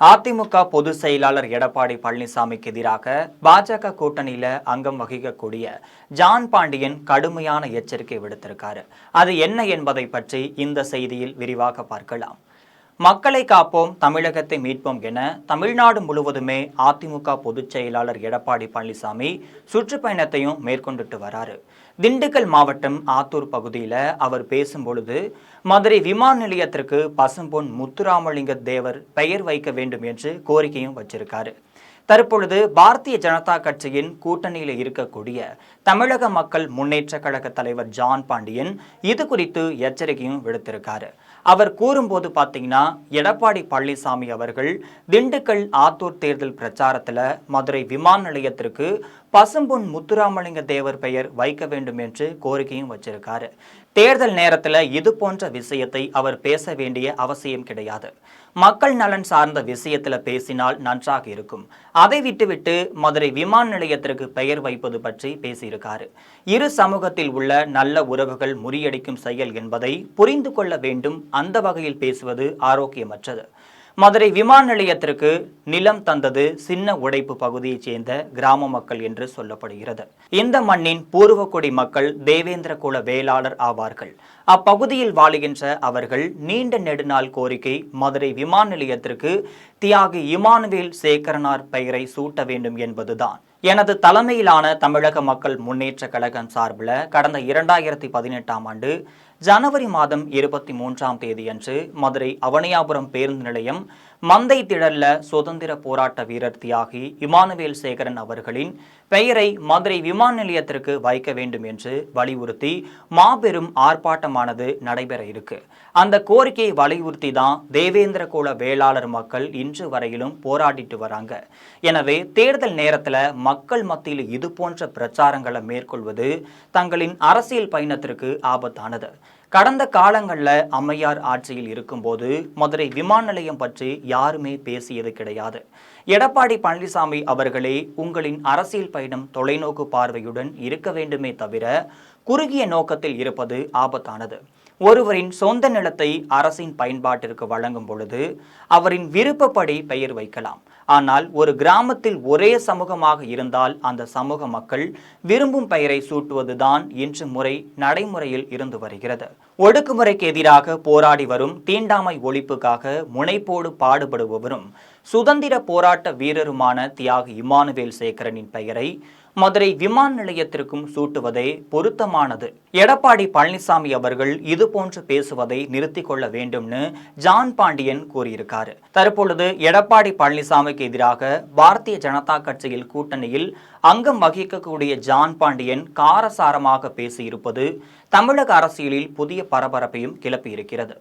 அதிமுக பொதுச் செயலாளர் எடப்பாடி பழனிசாமிக்கு எதிராக பாஜக கூட்டணியில அங்கம் வகிக்கக்கூடிய ஜான் பாண்டியன் கடுமையான எச்சரிக்கை விடுத்திருக்காரு. அது என்ன என்பதை பற்றி இந்த செய்தியில் விரிவாக பார்க்கலாம். மக்களை காப்போம் தமிழகத்தை மீட்போம் என தமிழ்நாடு முழுவதுமே அதிமுக பொதுச் செயலாளர் எடப்பாடி பழனிசாமி சுற்றுப்பயணத்தையும் மேற்கொண்டுட்டு வராரு. திண்டுக்கல் மாவட்டம் ஆத்தூர் பகுதியில் அவர் பேசும்பொழுது மதுரை விமான நிலையத்திற்கு பசும்பொன் முத்துராமலிங்க தேவர் பெயர் வைக்க வேண்டும் என்று கோரிக்கையும் வச்சிருக்காரு. தற்பொழுது பாரதிய ஜனதா கட்சியின் கூட்டணியில் இருக்கக்கூடிய தமிழக மக்கள் முன்னேற்ற கழக தலைவர் ஜான் பாண்டியன் இது குறித்து எச்சரிக்கையும் விடுத்திருக்காரு. அவர் கூறும்போது பார்த்தீங்கன்னா எடப்பாடி பழனிசாமி அவர்கள் திண்டுக்கல் ஆத்தூர் தேர்தல் பிரச்சாரத்தில் மதுரை விமான நிலையத்திற்கு பசும்பொன் முத்துராமலிங்க தேவர் பெயர் வைக்க வேண்டும் என்று கோரிக்கையும் வச்சிருக்காரு. தேர்தல் நேரத்தில் இது போன்ற விஷயத்தை அவர் பேச வேண்டிய அவசியம் கிடையாது. மக்கள் நலன் சார்ந்த விஷயத்தில் பேசினால் நன்றாக இருக்கும். அதை விட்டுவிட்டு மதுரை விமான நிலையத்திற்கு பெயர் வைப்பது பற்றி பேசியிருக்காரு. இரு சமூகத்தில் உள்ள நல்ல உறவுகள் முறியடிக்கும் செயல் என்பதை புரிந்து கொள்ள வேண்டும். அந்த வகையில் பேசுவது ஆரோக்கியமற்றது. மதுரை விமான நிலையத்திற்கு நிலம் தந்தது சின்ன உடைப்பு பகுதியைச் சேர்ந்த கிராம மக்கள் என்று சொல்லப்படுகிறது. இந்த மண்ணின் பூர்வக்குடி மக்கள் தேவேந்திர குல வேளாளர் ஆவார்கள். அப்பகுதியில் வாழுகின்ற அவர்கள் நீண்ட நெடுநாள் கோரிக்கை மதுரை விமான நிலையத்திற்கு தியாகி இமானுவேல் சேகரனார் பெயரை சூட்ட வேண்டும் என்பதுதான். எனது தலைமையிலான தமிழக மக்கள் முன்னேற்ற கழகம் சார்பில் கடந்த இரண்டாயிரத்தி பதினெட்டாம் ஆண்டு ஜனவரி மாதம் இருபத்தி மூன்றாம் தேதியன்று மதுரை அவனியாபுரம் பேருந்து நிலையம் மந்தை திடல்ல சுதந்திர போராட்ட வீரர் தியாகி இமானுவேல் சேகரன் அவர்களின் பெயரை மதுரை விமான நிலையத்திற்கு வைக்க வேண்டும் என்று வலியுறுத்தி மாபெரும் ஆர்ப்பாட்டமானது நடைபெற இருக்கு. அந்த கோரிக்கையை வலியுறுத்தி தான் தேவேந்திர கோல வேளாளர் மக்கள் இன்று வரையிலும் போராடிட்டு வராங்க. எனவே தேர்தல் நேரத்தில் மக்கள் மத்தியில் இது போன்ற பிரச்சாரங்களை மேற்கொள்வது தங்களின் அரசியல் பயணத்திற்கு ஆபத்தானது. கடந்த காலங்களில் அம்மையார் ஆட்சியில் இருக்கும்போது மதுரை விமான நிலையம் பற்றி யாருமே பேசியது கிடையாது. எடப்பாடி பழனிசாமி அவர்களே உங்களின் அரசியல் பயணம் தொலைநோக்கு பார்வையுடன் இருக்க வேண்டுமே தவிர குறுகிய நோக்கத்தில் இருப்பது ஆபத்தானது. ஒருவரின் சொந்த நிலத்தை அரசின் பயன்பாட்டிற்கு வழங்கும் பொழுது அவரின் விருப்பப்படி பெயர் வைக்கலாம். ஆனால் ஒரு கிராமத்தில் ஒரே சமூகமாக இருந்தால் அந்த சமூக மக்கள் விரும்பும் பெயரை சூட்டுவதுதான் இன்று முறை நடைமுறையில் இருந்து வருகிறது. ஒடுக்குமுறைக்கு எதிராக போராடி வரும் தீண்டாமை ஒழிப்புக்காக முனைப்போடு பாடுபடுபவரும் சுதந்திர போராட்ட வீரருமான தியாகி இமானுவேல் சேகரனின் பெயரை மதுரை விமான நிலையத்திற்கும் சூட்டுவதே பொருத்தமானது. எடப்பாடி பழனிசாமி அவர்கள் இது போன்று பேசுவதை நிறுத்திக் கொள்ள வேண்டும்னு ஜான் பாண்டியன் கூறியிருக்காரு. தற்பொழுது எடப்பாடி பழனிசாமிக்கு எதிராக பாரதிய ஜனதா கட்சியில் கூட்டணியில் அங்கம் வகிக்கக்கூடிய ஜான் பாண்டியன் காரசாரமாக பேசியிருப்பது தமிழக அரசியலில் புதிய பரபரப்பையும் கிளப்பியிருக்கிறது.